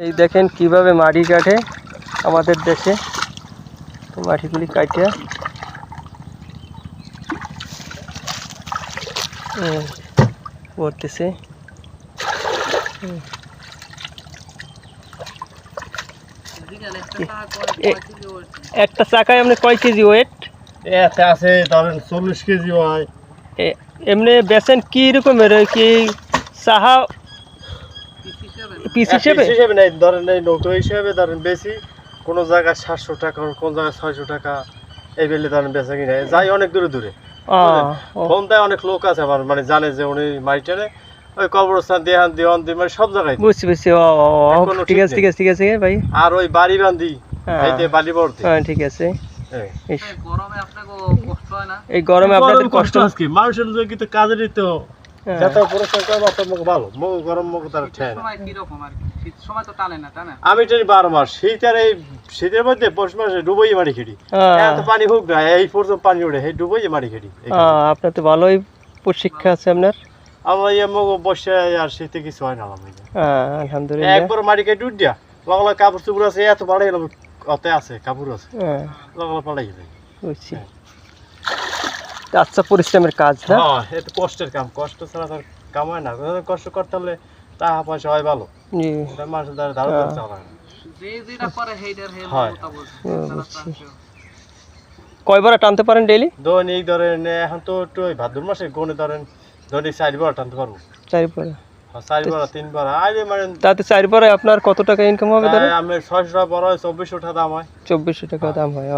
এই দেখেন কীভাবে মাটি কাটে আমাদের দেশে। তো মাটিগুলি কাটিয়া হুম, করতেছে হুম। এ- একটা চাকায় আপনি কয় কেজি ওয়েট এতে আছে ধরেন চল্লিশ কেজি হয়। এমনি বেচেন কি রকমের? ওই কি চাহা পিস হিসেবে? হিসেবে নেই ধরেন এই নৌকো হিসেবে ধরেন বেশি কোনো জায়গায় সাতশো টাকা কোন জায়গায় ছয়শো টাকা এই বেলে ধরেন বেচা কিনে। যাই অনেক দূরে দূরে ফোন দেয় অনেক লোক আছে আমার মানে জানে যে উনি মাইটারে ওই কবরস্থান দেহান দিওয়ান দি মানে সব জায়গায় বুঝছি বুঝছি ঠিক আছে ঠিক আছে ঠিক আছে ভাই। আর ওই বাড়ি বান্ধি হ্যাঁ। এই যে বালি বর্তি। হ্যাঁ ঠিক আছে। এই। ইস, এই গরমে আপনাদের কষ্ট আজকে মানুষের লোক কিন্তু কাজেরই তো হ্যাঁ, যত পরিশ্রম করব তত মুখ ভালো। মুখ গরম মুখ তার ঠেয় না। আমি জানি বারো মাস। শীত আর এই শীতের মধ্যে পৌষ মাসে ডুবোই মারি খেটি। হ্যাঁ, এত পানি হোক না এই পর্যন্ত পানি ওঠে। এই ডুবোই মারি খেটি। হ্যাঁ, আপনার তো ভালোই শিক্ষা আছে আপনার। আমার ইয়ে মুখ বসে আর শীতে কিছু হয় না হ্যাঁ আলহামদুলিল্লাহ। একবার মারি কেটে উঠ দিয়া। লগলা কাপড় চুপড় আছে এত বাড়াই গেল অতে আছে কাপড় আছে। হ্যাঁ। লগলা পালাই গেলে বুঝছি। আচ্ছা পরিশ্রমের কাজ না? হ্যাঁ এত কষ্টের কাম। কষ্ট ছাড়া তার কাম হয় না। কষ্ট করতে হলে টাকা পয়সা হয় ভালো। জি। এটা মানুষের দ্বারা ধারণ। করতে হয়। ও, হয়। কয়বার টানতে পারেন ডেইলি দৈনিক ধরেন এখন তো একটু ভাদ্র মাসে গনে ধরেন দৈনিক চারবার টানতে পারব। চারিবার চারবার তিনবার আরে মানে তাতে চারিবারে আপনার কত টাকা ইনকাম হবে আমি ছয়শো টাকা বড় হয় চব্বিশশো টাকা দাম হয়। চব্বিশশো টাকা দাম হয়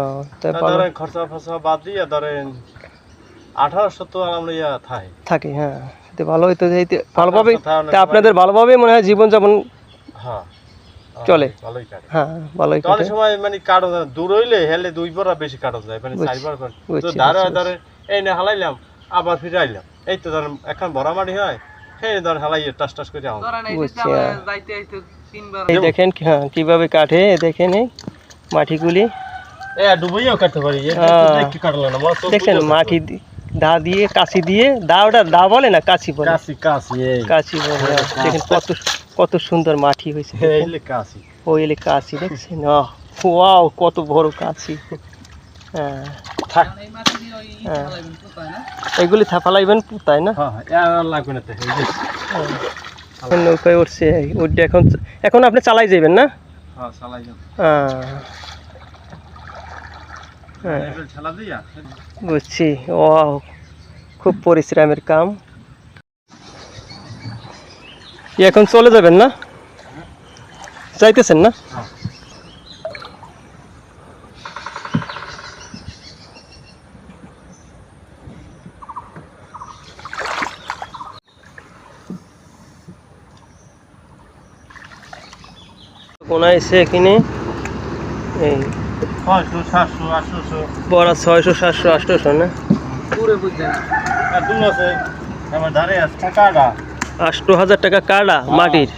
ধরেন খরচা ফরচা বাদ দিয়ে ধরেন আঠারোশো তো ইয়া থাই। থাকে হ্যাঁ। ভালো হইতো যাইতে ভালোভাবে তা আপনাদের ভালোভাবে মনে হয় জীবনযাপন হ্যাঁ। চলে। ভালোই কাটে। হ্যাঁ ভালোই অনেক কাটে। সময় মানে দূর হইলে হেলে আর বেশি কাটন যায় মানে চারবার করে। তো বুঝছি, ধারে এই না হালাইলাম আবার ফিরে আইলাম। এই তো ধরেন এখন ভরা মাটি হয় সেই ধরেন হালাই টাস টাস করে আম বুঝছি হ্যাঁ। এই দেখেন কি- হ্যাঁ কীভাবে কাটে দেখেন এই মাটিগুলি। এ ডুবইও কাটতে পারি এ হ্যাঁ। কি কাটলো না আমার চোখ দেখছেন মাটি দি- দিয়ে কাশি দিয়ে দা ওটা দা বলে না কাছি বলে? কাশি কাশি বলে হ্যাঁ। দেখেন কত কত সুন্দর মাটি হয়েছে লে কাশি। ওই এলে কাছি দেখছেন? ওয়াও কত বড় কাশি। হ্যাঁ। হ্যাঁ। এগুলি থাপালাইবেন তাই না? হ্যাঁ হ্যাঁ লাগবে এখন নৌকায় উঠছে উঠে এখন এখন আপনি চালাই যাবেন না? হ্যাঁ চালাই যাও আহ, হ্যাঁ এবার ঠেলা দিয়া বুঝছি। ও খুব পরিশ্রমের কাম। এখন চলে যাবেন না? যাইতেছেন না? কোনায় এসে এখানে এই ছয়শো সাতশো আটশোশো। বড়া ছয়শো সাতশো আটশোশো না? আষ্ট হাজার টাকা কাড়া মাটির।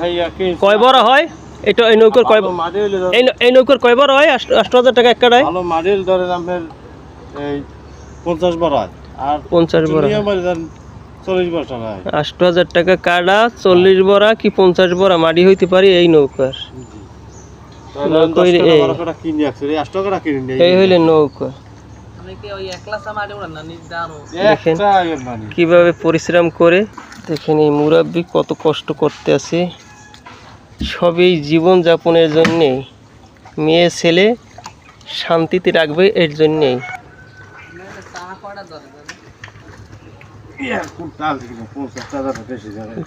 হাইয়া কি কয় বড় হয়? এটা এই নৌকর কয় এই নৌকর কয় বড় হয়? আষ্ট হাজার টাকা এক কাড়ায়? মাটির ধরেন আপনার এই পঞ্চাশ বার হয়। আর পঞ্চাশ বড়া হয়। আষ্ট হাজার টাকা কাড়া চল্লিশ বড়া কি পঞ্চাশ বড়া মাটি হইতে পারি এই নৌকার তাহলে না, দশ কইলে টাকা এই। হইলে নৌকা। কীভাবে পরিশ্রম করে দেখেন এই মুরাব্বি কত কষ্ট করতে আছে। সবই জীবন যাপনের জন্যেই মেয়ে ছেলে শান্তিতে রাখবে এর জন্যেই।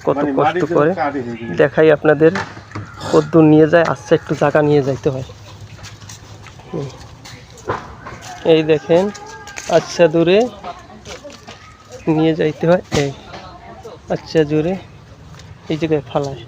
কত মানে কষ্ট করে। দেখাই আপনাদের। কদ্দূর নিয়ে যায় আচ্ছা একটু জায়গা নিয়ে যাইতে হয়। এই দেখেন আচ্ছা দূরে নিয়ে যাইতে হয়, এই আচ্ছা জুড়ে এই জায়গায় ফালায়